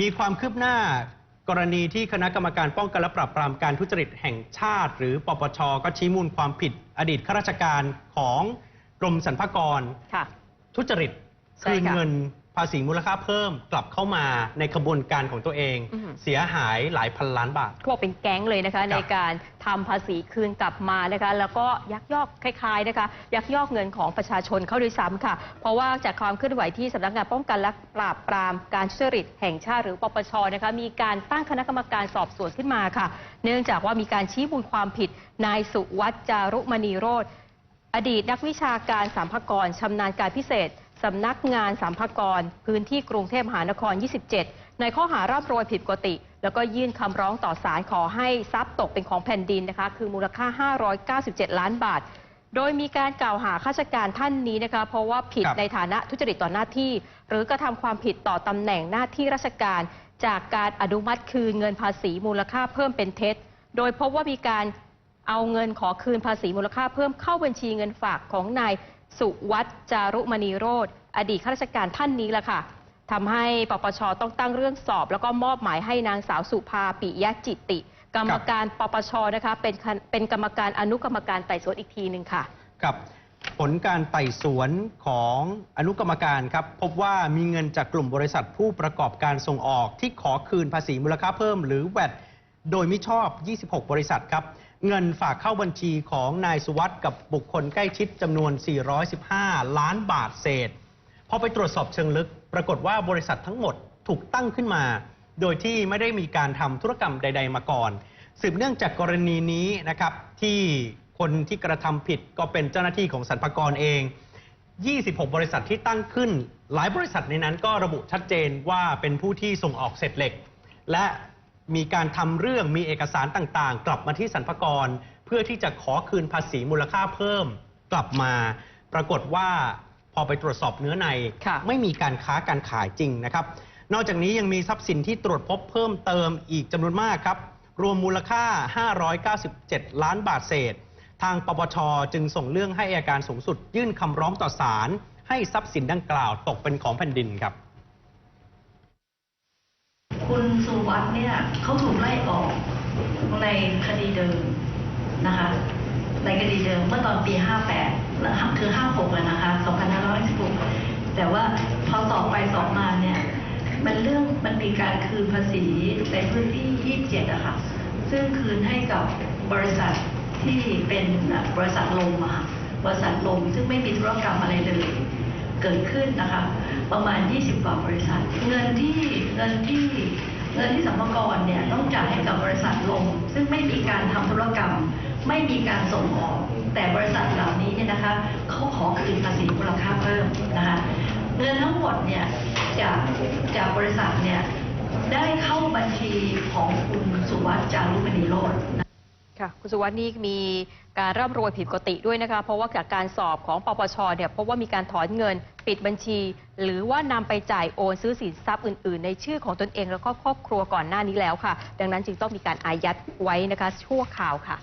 มีความคืบหน้ากรณีที่คณะกรรมการป้องกันและปราบปรามการทุจริตแห่งชาติ หรือปปชก็ชี้มูลความผิด อดีตข้าราชการของกรมสรรพากรค่ะทุจริตใช่คืนค่ะเงิน ภาษีมูลค่าเพิ่มกลับเข้ามาในขบวนการของตัวเอง อือหือ เสียหายหลายพันล้านบาท เขาบอกเป็นแก๊งเลยนะคะ ในการทำภาษีคืนกลับมานะคะ แล้วก็ยักยอกคล้ายๆนะคะ ยักยอกเงินของประชาชนเข้าด้วยซ้ำค่ะ เพราะว่าจากความเคลื่อนไหวที่สำนักงานป้องกันและปราบปรามการทุจริตแห่งชาติหรือปปชนะคะมีการตั้งคณะกรรมการสอบสวนขึ้นมาค่ะ เนื่องจากว่ามีการชี้มูลความผิดนายสุวัจจารุมณีโรธ อดีตนักวิชาการสามพากรชำนาญการพิเศษ สำนักงานสามพากร พื้นที่กรุงเทพมหานคร 27 ในข้อหาร่ำรวยผิดปกติ แล้วก็ยื่นคำร้องต่อศาลขอให้ทรัพย์ตกเป็นของแผ่นดินนะคะ คือมูลค่า 597 ล้านบาท โดยมีการกล่าวหาข้าราชการท่านนี้นะคะ เพราะว่าผิดครับในฐานะทุจริตต่อหน้าที่ หรือกระทำความผิดต่อตำแหน่งหน้าที่ราชการ จากการอนุมัติคืนเงินภาษีมูลค่าเพิ่มเป็นเท็จ โดยพบว่ามีการเอาเงินขอคืนภาษีมูลค่าเพิ่มเข้าบัญชีเงินฝากของนาย สุวัจจารุมณีโรธอดีตข้าราชการท่านนี้แหละค่ะทำให้ปปชต้องตั้งเรื่องสอบ แล้วก็มอบหมายให้นางสาวสุภาปิยะจิติ กรรมการปปชนะคะเป็นเป็นกรรมการอนุกรรมการไต่สวนอีกทีหนึ่งค่ะกับผลการไต่สวนของอนุกรรมการครับ พบว่ามีเงินจากกลุ่มบริษัทผู้ประกอบการส่งออกที่ขอคืนภาษีมูลค่าเพิ่มหรือแวด โดยมิชอบ 26 บริษัทครับ เงินฝากเข้าบัญชีของนายสุวัสด์กับบุคคลใกล้ชิดจำนวน 415 ล้านบาทเศษ พอไปตรวจสอบเชิงลึก ปรากฏว่าบริษัททั้งหมดถูกตั้งขึ้นมา โดยที่ไม่ได้มีการทำธุรกรรมใด ๆ มาก่อน สืบเนื่องจากกรณีนี้นะครับที่คนที่กระทำผิดก็เป็นเจ้าหน้าที่ของสรรพากรเอง 26 บริษัทที่ตั้งขึ้น หลายบริษัทในนั้นก็ระบุชัดเจนว่าเป็นผู้ที่ส่งออกเศษเหล็ก และ มีการทำเรื่องมีเอกสารต่างๆ กลับมาที่สรรพากร เพื่อที่จะขอคืนภาษีมูลค่าเพิ่มกลับมา ปรากฏว่าพอไปตรวจสอบเนื้อใน ค่ะ ไม่มีการค้าการขายจริงนะครับ นอกจากนี้ยังมีทรัพย์สินที่ตรวจพบเพิ่มเติมอีกจำนวนมากครับ รวมมูลค่า 597 ล้านบาทเศษ ทางปปชจึงส่งเรื่องให้อัยการสูงสุด ยื่นคำร้องต่อศาลให้ทรัพย์สินดังกล่าวตกเป็นของแผ่นดินครับ คุณสุวัสด์เนี่ยเขาถูกไล่ออกในคดีเดิมนะคะ ในคดีเดิมเมื่อตอนปี 58แล้วคือ 56อะนะคะ2516แต่ว่าพอสอบไปสอบมาเนี่ยมันเรื่องมันมีการคืนภาษีในพื้นที่ 27อะค่ะ ซึ่งคืนให้กับบริษัทที่เป็นบริษัทลมอะค่ะบริษัทลมซึ่งไม่มีธุรกรรมอะไรเลย เกิดขึ้นนะคะ ประมาณ 20 กว่าบริษัท เงินที่เงินที่เงินที่สัมภากรเนี่ยต้องจ่ายให้กับบริษัทลง ซึ่งไม่มีการทำธุรกรรม ไม่มีการส่งออก แต่บริษัทเหล่านี้เนี่ยนะคะเขาขอคืนภาษีมูลค่าเพิ่มนะคะเงินทั้งหมดเนี่ยจากจากบริษัทเนี่ยได้เข้าบัญชีของคุณสุวัสด์จารุมณีโรจน์ ค่ะคุณสุวัสด์นี่มีการร่ำรวยผิดปกติด้วยนะคะ เพราะว่าจากการสอบของปปชเนี่ยพบว่ามีการถอนเงินปิดบัญชี หรือว่านำไปจ่ายโอนซื้อสินทรัพย์อื่น ๆ ในชื่อของตนเองแล้วก็ครอบครัวก่อนหน้านี้แล้วค่ะ ดังนั้นจึงต้องมีการอายัดไว้นะคะชั่วคราวค่ะ